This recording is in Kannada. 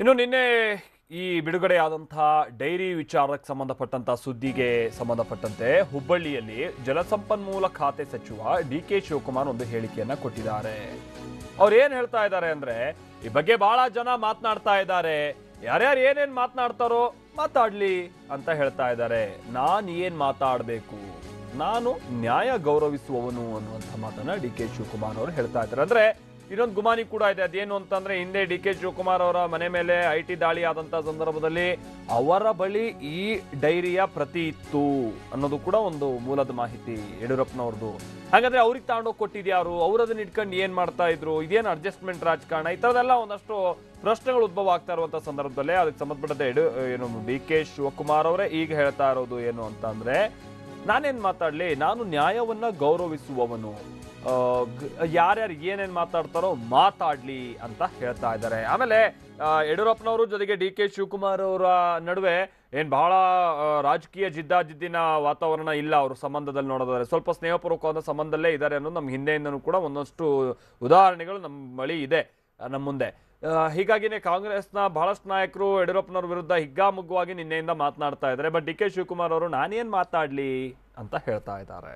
ಇನ್ನು ನಿನ್ನೆ ಈ ಬಿಡುಗಡೆಯಾದಂತಹ ಡೈರಿ ವಿಚಾರಕ್ಕೆ ಸಂಬಂಧಪಟ್ಟಂತ ಸುದ್ದಿಗೆ ಸಂಬಂಧಪಟ್ಟಂತೆ ಹುಬ್ಬಳ್ಳಿಯಲ್ಲಿ ಜಲಸಂಪನ್ಮೂಲ ಖಾತೆ ಸಚಿವ ಡಿ ಕೆ ಶಿವಕುಮಾರ್ ಒಂದು ಹೇಳಿಕೆಯನ್ನ ಕೊಟ್ಟಿದ್ದಾರೆ. ಅವ್ರು ಏನ್ ಹೇಳ್ತಾ ಇದ್ದಾರೆ ಅಂದ್ರೆ, ಈ ಬಗ್ಗೆ ಬಹಳ ಜನ ಮಾತನಾಡ್ತಾ ಇದ್ದಾರೆ. ಯಾರ್ಯಾರು ಏನೇನ್ ಮಾತನಾಡ್ತಾರೋ ಮಾತಾಡ್ಲಿ ಅಂತ ಹೇಳ್ತಾ ಇದ್ದಾರೆ. ನಾನು ಏನ್ ಮಾತಾಡಬೇಕು? ನಾನು ನ್ಯಾಯ ಗೌರವಿಸುವವನು ಅನ್ನುವಂಥ ಮಾತನ್ನ ಡಿ ಕೆ ಶಿವಕುಮಾರ್ ಅವರು ಹೇಳ್ತಾ ಇದ್ದಾರೆ. ಅಂದ್ರೆ ಇನ್ನೊಂದು ಗುಮಾನಿ ಕೂಡ ಇದೆ. ಅದೇನು ಅಂತಂದ್ರೆ ಹಿಂದೆ ಡಿ ಕೆ ಶಿವಕುಮಾರ್ ಅವರ ಮನೆ ಮೇಲೆ ಐ ಟಿ ದಾಳಿ ಆದಂತಹ ಸಂದರ್ಭದಲ್ಲಿ ಅವರ ಬಳಿ ಈ ಡೈರಿಯ ಪ್ರತಿ ಇತ್ತು ಅನ್ನೋದು ಕೂಡ ಒಂದು ಮೂಲದ ಮಾಹಿತಿ ಯಡಿಯೂರಪ್ಪನವ್ರದ್ದು. ಹಾಗಾದ್ರೆ ಅವ್ರಿಗೆ ತಗೊಂಡೋಗಿ ಕೊಟ್ಟಿದ್ಯಾರು ಅವ್ರು ಅದನ್ನ ಇಟ್ಕೊಂಡು ಏನ್ ಮಾಡ್ತಾ ಇದ್ರು? ಇದೇನು ಅಡ್ಜಸ್ಟ್ಮೆಂಟ್ ರಾಜಕಾರಣ? ಈ ತರದೆಲ್ಲ ಒಂದಷ್ಟು ಪ್ರಶ್ನೆಗಳು ಉದ್ಭವ ಆಗ್ತಾ ಇರುವಂತ ಸಂದರ್ಭದಲ್ಲೇ ಅದಕ್ಕೆ ಸಂಬಂಧಪಟ್ಟಂತೆ ಏನು ಡಿ ಕೆ ಶಿವಕುಮಾರ್ ಅವರೇ ಈಗ ಹೇಳ್ತಾ ಇರೋದು ಏನು ಅಂತ ಅಂದ್ರೆ ನಾನೇನ್ ಮಾತಾಡ್ಲಿ? ನಾನು ನ್ಯಾಯವನ್ನ ಗೌರವಿಸುವವನು. ಯಾರ್ಯಾರು ಏನೇನು ಮಾತಾಡ್ತಾರೋ ಮಾತಾಡ್ಲಿ ಅಂತ ಹೇಳ್ತಾ ಇದ್ದಾರೆ. ಆಮೇಲೆ ಯಡಿಯೂರಪ್ಪನವರು ಜೊತೆಗೆ ಡಿ ಕೆ ಶಿವಕುಮಾರ್ ಅವರ ನಡುವೆ ಏನು ಬಹಳ ರಾಜಕೀಯ ಜಿದ್ದಾಜಿದ್ದಿನ ವಾತಾವರಣ ಇಲ್ಲ ಅವ್ರ ಸಂಬಂಧದಲ್ಲಿ ನೋಡೋದಾದ್ರೆ. ಸ್ವಲ್ಪ ಸ್ನೇಹಪೂರ್ವಕವಾದ ಸಂಬಂಧದಲ್ಲೇ ಇದ್ದಾರೆ ಅನ್ನೋದು ನಮ್ಮ ಹಿಂದೆಯಿಂದನೂ ಕೂಡ ಒಂದಷ್ಟು ಉದಾಹರಣೆಗಳು ನಮ್ಮ ಬಳಿ ಇದೆ ನಮ್ಮ ಮುಂದೆ. ಹೀಗಾಗಿನೇ ಕಾಂಗ್ರೆಸ್ನ ಬಹಳಷ್ಟು ನಾಯಕರು ಯಡಿಯೂರಪ್ಪನವ್ರ ವಿರುದ್ಧ ಹಿಗ್ಗಾಮುಗ್ಗವಾಗಿ ನಿನ್ನೆಯಿಂದ ಮಾತನಾಡ್ತಾ ಇದ್ದಾರೆ. ಬಟ್ ಡಿ ಕೆ ಶಿವಕುಮಾರ್ ಅವರು ನಾನೇನು ಮಾತಾಡ್ಲಿ ಅಂತ ಹೇಳ್ತಾ ಇದ್ದಾರೆ.